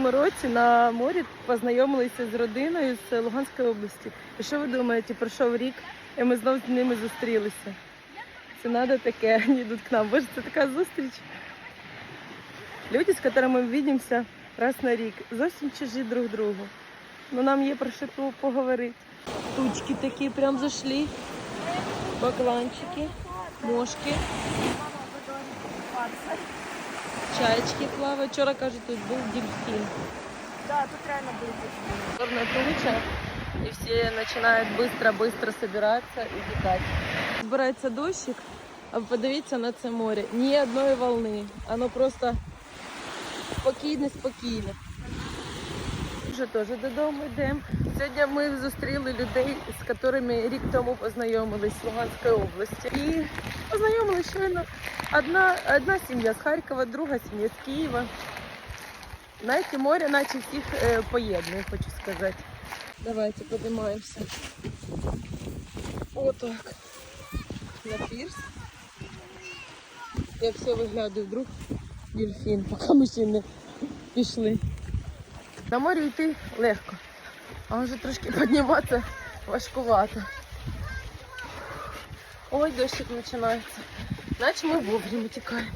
цьому році на морі познайомилися з родиною з Луганської області. І що ви думаєте, пройшов рік, і ми знову з ними зустрілися. Це треба таке, вони йдуть к нам. Боже, це така зустріч. Люди, з якими ми бачимося раз на рік, зовсім чужі друг другу. Ну нам є про що поговорити. Тучки такі прям зайшли. Бакланчики, мошки. Чаечки плавають. Вчора кажуть, тут був дельфін. Да, тут реально будет. Чорна туча, І всі починають быстро-быстро збиратися і летать. Збирається дощик, а подивіться на це море. Ні одної волни. Воно просто спокійне, спокійне. Вже теж додому йдемо. Сьогодні ми зустріли людей, з якими рік тому познайомились з Луганської області. І познайомилися щойно. Одна, одна сім'я з Харкова, друга сім'я з Києва. Знаєте, море наче всіх е, поєднує, хочу сказати. Давайте поднимаемся. Отак. На пірс. Я все виглядаю, вдруг дельфін, поки ми ще не пішли. На морі йти легко, а вже трошки підніматися важкувато. Ой, дощик починається. Наче ми вовремя тікаємо.